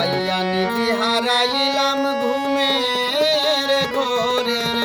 পাইয়া নিধি হারাইলাম ঘুমের ঘোরের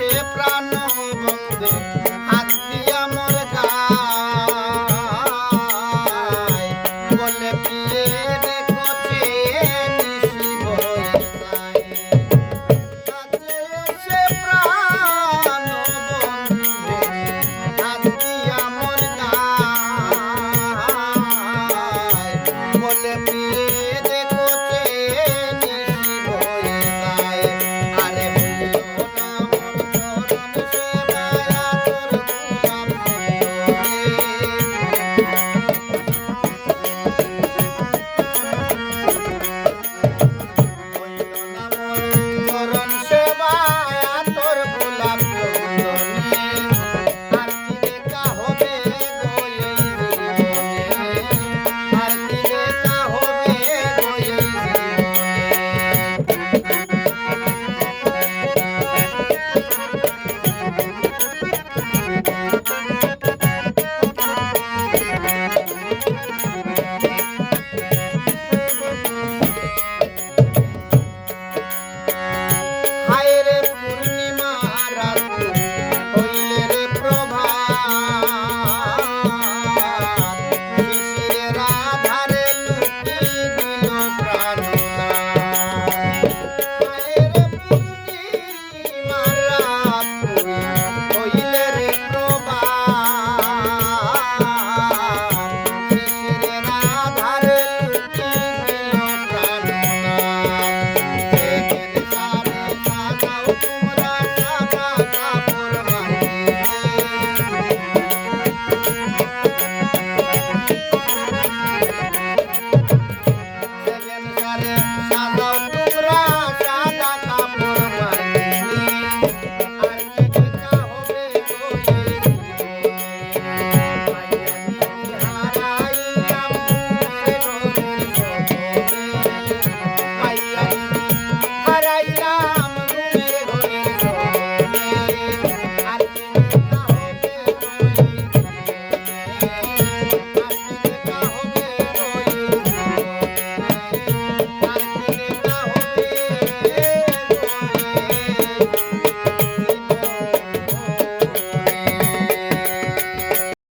আছে প্রাণ বন্ধু